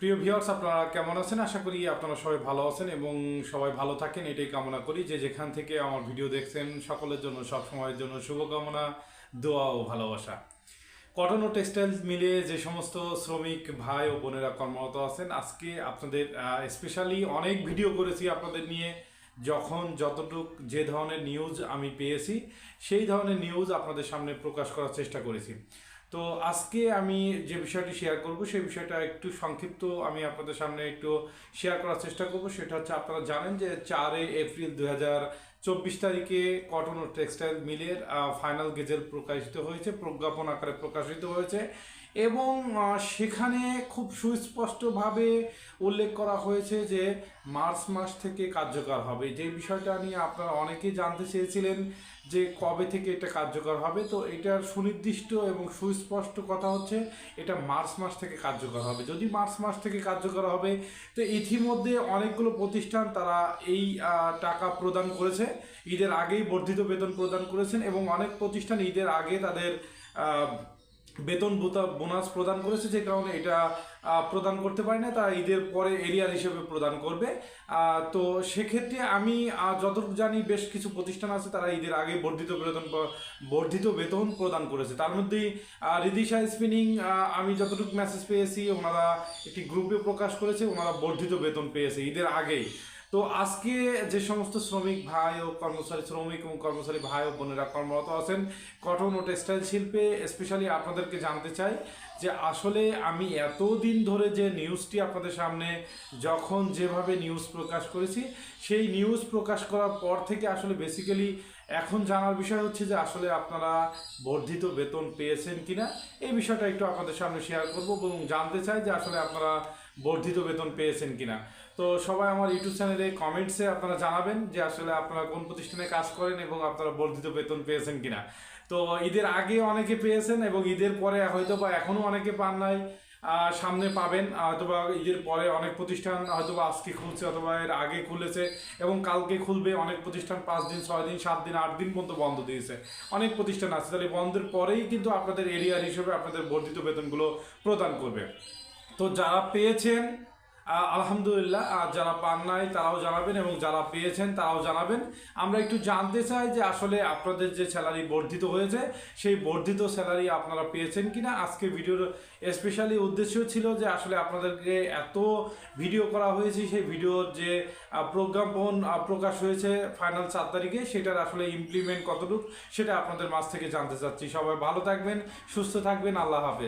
প্রিয় ভিউয়ার্স আপনারা কেমন আছেন? আশা করি আপনারা সবাই ভালো আছেন এবং সবাই ভালো থাকেন। এটাই কামনা করি যে যেখান থেকে আমার ভিডিও দেখছেন, সকলের জন্য, সব সময়ের জন্য শুভকামনা, দোয়া ও ভালোবাসা। কটন ও টেক্সটাইল মিলে যে সমস্ত শ্রমিক ভাই ও বোনেরা কর্মরত আছেন, আজকে আপনাদের স্পেশালি অনেক ভিডিও করেছি আপনাদের নিয়ে। যখন যতটুক যে ধরনের নিউজ আমি পেয়েছি, সেই ধরনের নিউজ আপনাদের সামনে প্রকাশ করার চেষ্টা করেছি। তো আজকে আমি যে বিষয়টি শেয়ার করব, সেই বিষয়টা একটু সংক্ষিপ্ত আমি আপনাদের সামনে একটু শেয়ার করার চেষ্টা করব। সেটা হচ্ছে আপনারা জানেন যে চারে এপ্রিল দু চব্বিশ তারিখে কটন ও টেক্সটাইল মিলের ফাইনাল গেজেল প্রকাশিত হয়েছে, প্রজ্ঞাপন আকারে প্রকাশিত হয়েছে। এবং সেখানে খুব সুস্পষ্টভাবে উল্লেখ করা হয়েছে যে মার্চ মাস থেকে কার্যকর হবে। যে বিষয়টা নিয়ে আপনারা অনেকেই জানতে চেয়েছিলেন যে কবে থেকে এটা কার্যকর হবে, তো এটার সুনির্দিষ্ট এবং সুস্পষ্ট কথা হচ্ছে এটা মার্চ মাস থেকে কার্যকর হবে। যদি মার্চ মাস থেকে কার্যকর হবে, তো ইতিমধ্যে অনেকগুলো প্রতিষ্ঠান তারা এই টাকা প্রদান করেছে। ঈদের আগেই বর্ধিত বেতন প্রদান করেছেন এবং অনেক প্রতিষ্ঠান ঈদের আগে তাদের বেতন বোতা- বোনাস প্রদান করেছে যে কারণে এটা প্রদান করতে পারে না তারা ঈদের পরে এরিয়ার হিসেবে প্রদান করবে। তো সেক্ষেত্রে আমি যতটুকু জানি বেশ কিছু প্রতিষ্ঠান আছে তারা ঈদের আগে বর্ধিত বেতন বর্ধিত বেতন প্রদান করেছে। তার মধ্যেই রিদিশা স্পিনিং আমি যতটুকু মেসেজ পেয়েছি, ওনারা একটি গ্রুপে প্রকাশ করেছে, ওনারা বর্ধিত বেতন পেয়েছে ঈদের আগেই। তো আজকে যে সমস্ত শ্রমিক ভাই ও কর্মচারী, শ্রমিক এবং কর্মচারী ভাই ও বোনেরা কর্মরত আছেন, কটন ও টেক্সটাইল শিল্পে স্পেশালি আপনাদেরকে জানতে চাই যে আসলে আমি এতদিন ধরে যে নিউজটি আপনাদের সামনে, যখন যেভাবে নিউজ প্রকাশ করেছি, সেই নিউজ প্রকাশ করার পর থেকে আসলে বেসিক্যালি এখন জানার বিষয় হচ্ছে যে আসলে আপনারা বর্ধিত বেতন পেয়েছেন কিনা, এই বিষয়টা একটু আপনাদের সামনে শেয়ার করব এবং জানতে চাই যে আসলে আপনারা বর্ধিত বেতন পেয়েছেন কিনা। তো সবাই আমার ইউটিউব চ্যানেলে কমেন্টসে আপনারা জানাবেন যে আসলে আপনারা কোন প্রতিষ্ঠানে কাজ করেন এবং আপনারা বর্ধিত বেতন পেয়েছেন কিনা। তো ঈদের আগে অনেকে পেয়েছেন এবং ঈদের পরে হয়তো বা এখনও অনেকে পান নাই সামনে পাবেন অথবা ঈদের পরে অনেক প্রতিষ্ঠান হয়তোবা আজকে খুলছে অথবা এর আগে খুলেছে এবং কালকে খুলবে, অনেক প্রতিষ্ঠান পাঁচ দিন, ছয় দিন, সাত দিন, আট দিন পর্যন্ত বন্ধ দিয়েছে। অনেক প্রতিষ্ঠান আছে, তাহলে বন্ধের পরেই কিন্তু আপনাদের এরিয়ার হিসেবে আপনাদের বর্ধিত বেতনগুলো প্রদান করবে। তো যারা পেয়েছেন আলহামদুলিল্লাহ আর যারা পান নাই তারাও জানাবেন এবং যারা পেয়েছেন তারাও জানাবেন। আমরা একটু জানতে চাই যে আসলে আপনাদের যে স্যালারি বর্ধিত হয়েছে, সেই বর্ধিত স্যালারি আপনারা পেয়েছেন কিনা? আজকে ভিডিওর স্পেশালি উদ্দেশ্য ছিল যে আসলে আপনাদেরকে এত ভিডিও করা হয়েছে, সেই ভিডিওর যে প্রজ্ঞাপন প্রকাশ হয়েছে ফাইনাল চার তারিখে, সেটার আসলে ইমপ্লিমেন্ট কতটুকু, সেটা আপনাদের মাঝ থেকে জানতে চাচ্ছি। সবাই ভালো থাকবেন, সুস্থ থাকবেন, আল্লাহ হাফেজ।